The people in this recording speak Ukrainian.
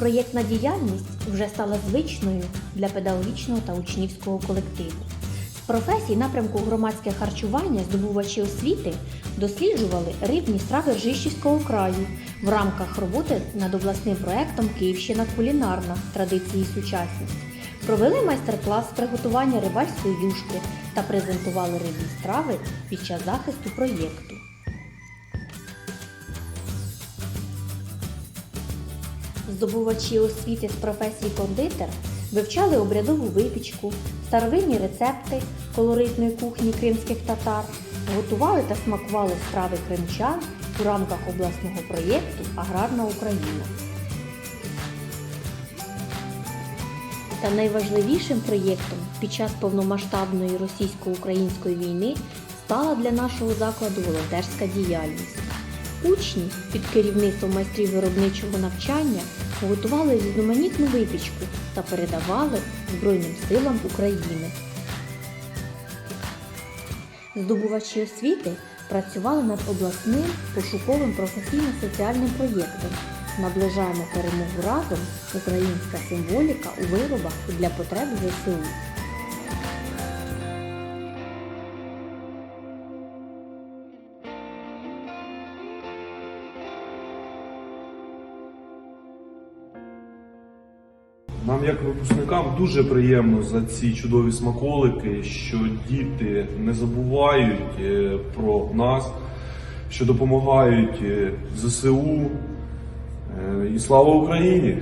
Проєктна діяльність вже стала звичною для педагогічного та учнівського колективу. З професій напрямку громадське харчування здобувачі освіти досліджували рибні страви Ржищівського краю в рамках роботи над обласним проектом Київщина кулінарна традиції сучасність. Провели майстер-клас з приготування рибальської юшки та презентували рибні страви під час захисту проєкту. Здобувачі освіти з професії кондитер вивчали обрядову випічку, старовинні рецепти колоритної кухні кримських татар, готували та смакували страви кримчан у рамках обласного проєкту Аграрна Україна. Та найважливішим проєктом під час повномасштабної російсько-української війни стала для нашого закладу волонтерська діяльність. Учні під керівництвом майстрів виробничого навчання готували різноманітну випічку та передавали Збройним силам України. Здобувачі освіти працювали над обласним пошуковим професійно-соціальним проєктом Наближаємо перемогу разом. Українська символіка у виробах для потреб ЗСУ. Нам, як випускникам, дуже приємно за ці чудові смаколики, що діти не забувають е, про нас, що допомагають е, ЗСУ. Е, І слава Україні!